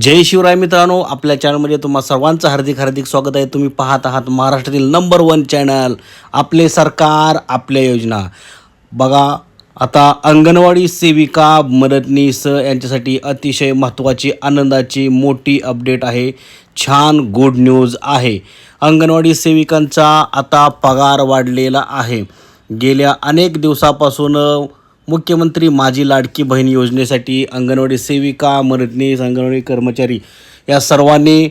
जय शिवराय मित्रांनो आपल्या चॅनलमध्ये तुम्हा सर्वांचं हार्दिक हार्दिक स्वागत आहे. तुम्ही पाहत आहात महाराष्ट्रातील नंबर वन चॅनल आपले सरकार आपल्या योजना. बघा आता अंगणवाडी सेविका मदतनीस यांच्यासाठी अतिशय महत्त्वाची आनंदाची मोठी अपडेट आहे. छान गुड न्यूज आहे. अंगणवाडी सेविकांचा आता पगार वाढलेला आहे. गेल्या अनेक दिवसापासून मुख्यमंत्री माझी लाडकी बहीण योजनेसाठी अंगणवाडी सेविका मदतनीस अंगणवाडी कर्मचारी या सर्वांनी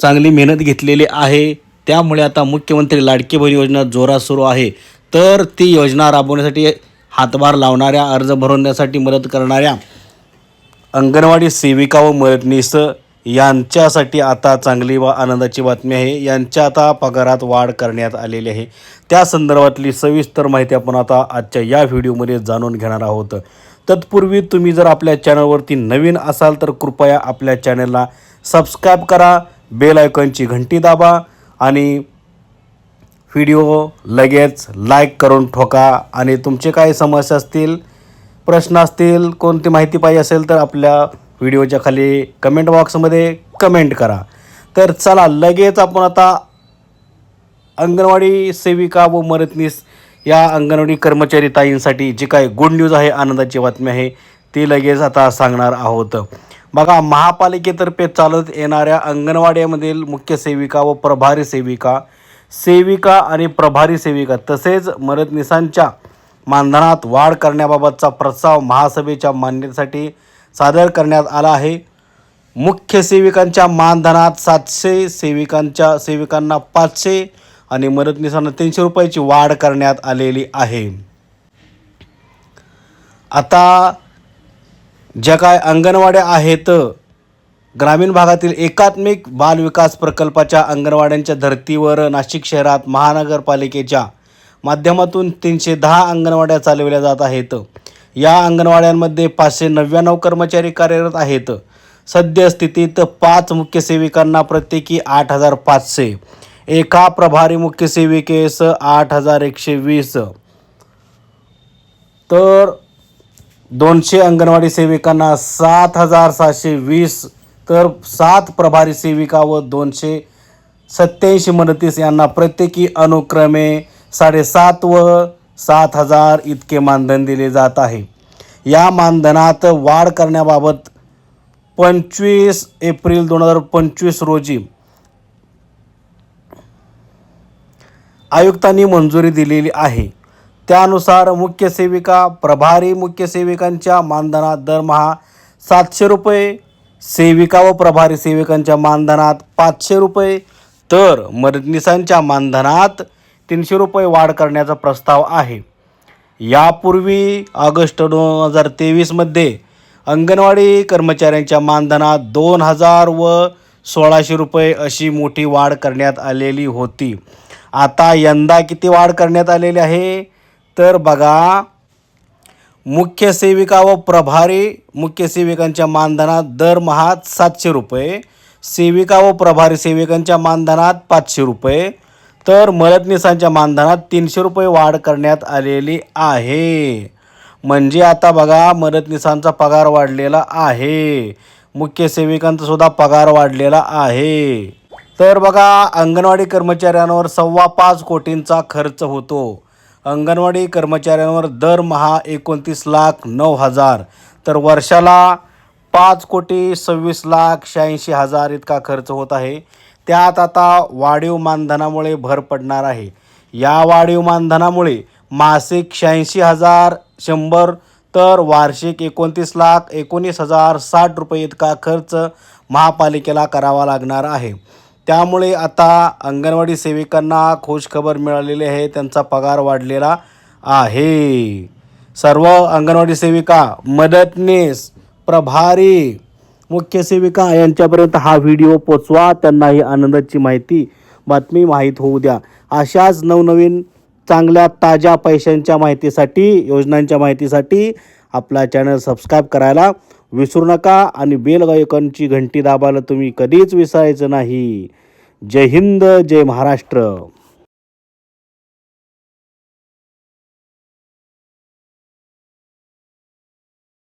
चांगली मेहनत घेतलेली आहे. त्यामुळे आता मुख्यमंत्री लाडकी बहीण योजना जोरात सुरू आहे. तर ती योजना राबवण्यासाठी हातभार लावणाऱ्या अर्ज भरवण्यासाठी मदत करणाऱ्या अंगणवाडी सेविका व मदतनीस यांच्यासाठी आता चांगली व आनंदाची बातमी आहे. यांच्या आता पगारात वाढ करण्यात आलेली आहे. त्या संदर्भातली सविस्तर माहिती आपण आता आजच्या या व्हिडिओमध्ये जाणून घेणार आहोत. तत्पूर्वी तुम्ही जर आपल्या चॅनलवरती नवीन असाल तर कृपया आपल्या चॅनलला सबस्क्राईब करा बेल आयकॉनची घंटी दाबा आणि व्हिडिओ लगेच लाईक करून ठोका. आणि तुमचे काही समस्या असतील प्रश्न असतील कोणती माहिती पाहिजे असेल तर आपल्या व्हिडिओच्या खाली कमेंट बॉक्समध्ये कमेंट करा. तर चला लगेच आपण आता अंगणवाडी सेविका व मदतनीस या अंगणवाडी कर्मचारी ताईंसाठी जी काय गुड न्यूज आहे आनंदाची बातमी आहे ती लगेच आता सांगणार आहोत. बघा महापालिकेतर्फे चालत येणाऱ्या अंगणवाड्यामधील मुख्य सेविका व प्रभारी सेविका सेविका आणि प्रभारी सेविका तसेच मदतनीसांच्या मानधनात वाढ करण्याबाबतचा प्रस्ताव महासभेच्या मान्यतेसाठी सादर करण्यात आला आहे. मुख्य सेविकांच्या मानधनात सातशे सेविकांच्या सेविकांना पाचशे आणि मदतनीसांना तीनशे रुपयाची वाढ करण्यात आलेली आहे. आता ज्या काय अंगणवाड्या आहेत ग्रामीण भागातील एकात्मिक बालविकास प्रकल्पाच्या अंगणवाड्यांच्या धर्तीवर नाशिक शहरात महानगरपालिकेच्या माध्यमातून तीनशे दहा अंगणवाड्या चालवल्या जात आहेत. या अंगणवाड्यांमध्ये पाचशे नव्याण्णव कर्मचारी कार्यरत आहेत. सद्यस्थितीत पाच मुख्य सेविकांना प्रत्येकी आठ हजार पाचशे. एका प्रभारी मुख्य सेविकेस आठ हजार एकशे वीस. तर दोनशे अंगणवाडी सेविकांना सात हजार सहाशे वीस. तर सात प्रभारी सेविका व दोनशे सत्याऐंशी मदतीस यांना प्रत्येकी अनुक्रमे साडेसात व सात हजार इतके मानधन दिले जात आहे. या मानधनात वाढ करण्याबाबत पंचवीस एप्रिल दोन हजार पंचवीस रोजी आयुक्तांनी मंजुरी दिलेली आहे. त्यानुसार मुख्य सेविका प्रभारी मुख्य सेविकांच्या मानधनात दरमहा सातशे रुपये सेविका व प्रभारी सेविकांच्या मानधनात पाचशे रुपये. तर मदतनीसांच्या मानधनात तीनशे रुपये वाढ करण्याचा प्रस्ताव आहे. यापूर्वी ऑगस्ट दोन हजार तेवीसमध्ये अंगणवाडी कर्मचाऱ्यांच्या मानधनात दोन हजार व सोळाशे रुपये अशी मोठी वाढ करण्यात आलेली होती. आता यंदा किती वाढ करण्यात आलेली आहे? तर बघा मुख्य सेविका व प्रभारी मुख्य सेविकांच्या मानधनात दरमहा सातशे रुपये सेविका व प्रभारी सेविकांच्या मानधनात पाचशे रुपये तर मदतनीसांच्या मानधनात तीनशे रुपये वाढ करण्यात आलेली आहे. म्हणजे आता बघा मदतनीसांचा पगार वाढलेला आहे. मुख्य सेविकांचा सुद्धा पगार वाढलेला आहे. तर बघा अंगणवाडी कर्मचाऱ्यांवर सव्वा पाच कोटींचा खर्च होतो. अंगणवाडी कर्मचाऱ्यांवर दरमहा एकोणतीस लाख नऊ हजार. तर वर्षाला पाच कोटी सव्वीस लाख शहाऐंशी हजार इतका खर्च होत आहे. त्यात आता वाढीव मानधनामुळे भर पडणार आहे. या वाढीव मानधनामुळे मासिक शहाऐंशी हजार शंभर तर वार्षिक एकोणतीस लाख एकोणीस हजार साठ रुपये इतका खर्च महापालिकेला करावा लागणार आहे. त्यामुळे आता अंगणवाडी सेविकांना खुशखबर मिळालेली आहे. त्यांचा पगार वाढलेला आहे. सर्व अंगणवाडी सेविका मदतनीस प्रभारी मुख्य सेविका यांच्यापर्यंत हा व्हिडिओ पोचवा. त्यांना ही आनंदाची माहिती बातमी माहीत होऊ द्या. अशाच नवनवीन चांगल्या ताज्या पैशांच्या माहितीसाठी योजनांच्या माहितीसाठी आपला चॅनल सबस्क्राईब करायला विसरू नका आणि बेल गायकांची घंटी दाबायला तुम्ही कधीच विसरायचं नाही. जय हिंद जय महाराष्ट्र.